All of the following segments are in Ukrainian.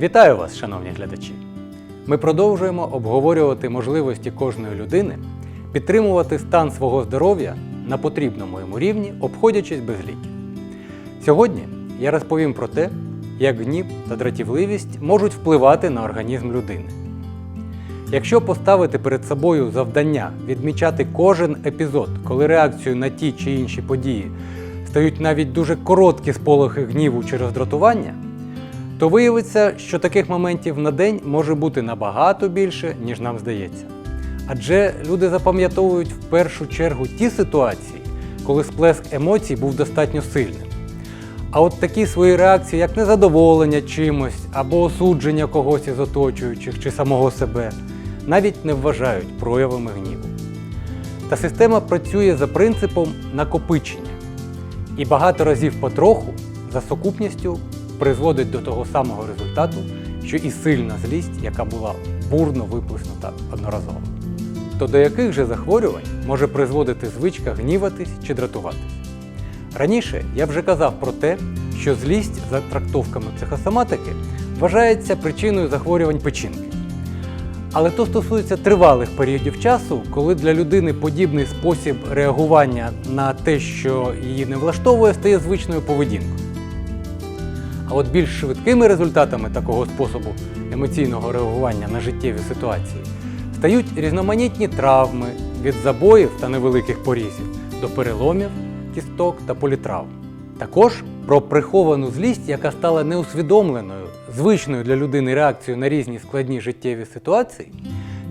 Вітаю вас, шановні глядачі! Ми продовжуємо обговорювати можливості кожної людини підтримувати стан свого здоров'я на потрібному йому рівні, обходячись без ліків. Сьогодні я розповім про те, як гнів та дратівливість можуть впливати на організм людини. Якщо поставити перед собою завдання відмічати кожен епізод, коли реакцією на ті чи інші події стають навіть дуже короткі сполохи гніву чи роздратування, то виявиться, що таких моментів на день може бути набагато більше, ніж нам здається. Адже люди запам'ятовують в першу чергу ті ситуації, коли сплеск емоцій був достатньо сильним. А от такі свої реакції, як незадоволення чимось або осудження когось із оточуючих чи самого себе, навіть не вважають проявами гніву. Та система працює за принципом накопичення і багато разів потроху за сукупністю призводить до того самого результату, що і сильна злість, яка була бурно виплеснута одноразово. То до яких же захворювань може призводити звичка гніватись чи дратуватись? Раніше я вже казав про те, що злість за трактовками психосоматики вважається причиною захворювань печінки. Але то стосується тривалих періодів часу, коли для людини подібний спосіб реагування на те, що її не влаштовує, стає звичною поведінкою. А от більш швидкими результатами такого способу емоційного реагування на життєві ситуації стають різноманітні травми від забоїв та невеликих порізів до переломів, кісток та політравм. Також про приховану злість, яка стала неусвідомленою, звичною для людини реакцією на різні складні життєві ситуації,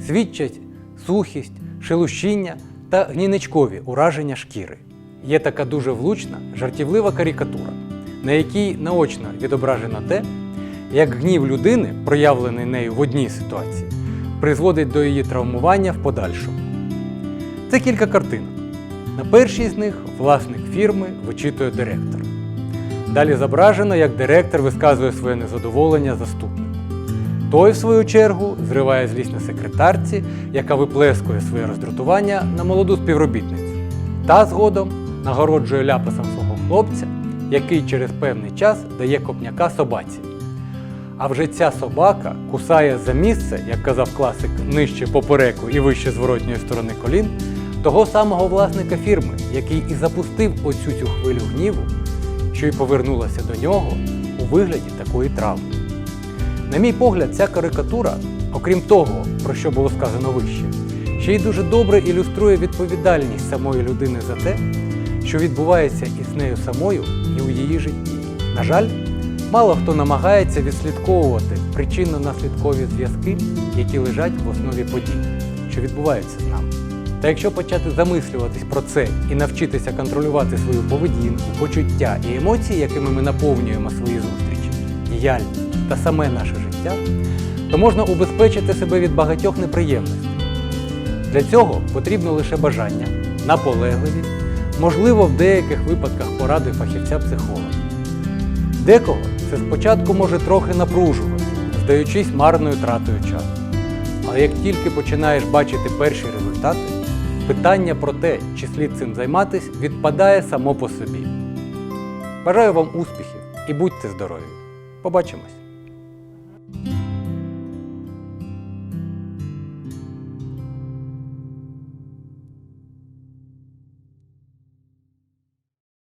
свідчать сухість, шелущіння та гніничкові ураження шкіри. Є така дуже влучна, жартівлива карикатура, на якій наочно відображено те, як гнів людини, проявлений нею в одній ситуації, призводить до її травмування в подальшому. Це кілька картинок. На першій з них власник фірми вичитує директора. Далі зображено, як директор висказує своє незадоволення заступнику. Той, в свою чергу, зриває злість на секретарці, яка виплескує своє роздратування на молоду співробітницю. Та згодом нагороджує ляпасом свого хлопця, який через певний час дає копняка собаці. А вже ця собака кусає за місце, як казав класик, нижче попереку і вище зворотньої сторони колін, того самого власника фірми, який і запустив оцю цю хвилю гніву, що й повернулася до нього у вигляді такої травми. На мій погляд, ця карикатура, окрім того, про що було сказано вище, ще й дуже добре ілюструє відповідальність самої людини за те, що відбувається із нею самою і у її житті. На жаль, мало хто намагається відслідковувати причинно-наслідкові зв'язки, які лежать в основі подій, що відбуваються з нами. Та якщо почати замислюватись про це і навчитися контролювати свою поведінку, почуття і емоції, якими ми наповнюємо свої зустрічі, діяльність та саме наше життя, то можна убезпечити себе від багатьох неприємностей. Для цього потрібно лише бажання, наполегливість, можливо, в деяких випадках поради фахівця-психолога. Декого це спочатку може трохи напружувати, здаючись марною тратою часу. Але як тільки починаєш бачити перші результати, питання про те, чи слід цим займатися, відпадає само по собі. Бажаю вам успіхів і будьте здорові! Побачимось!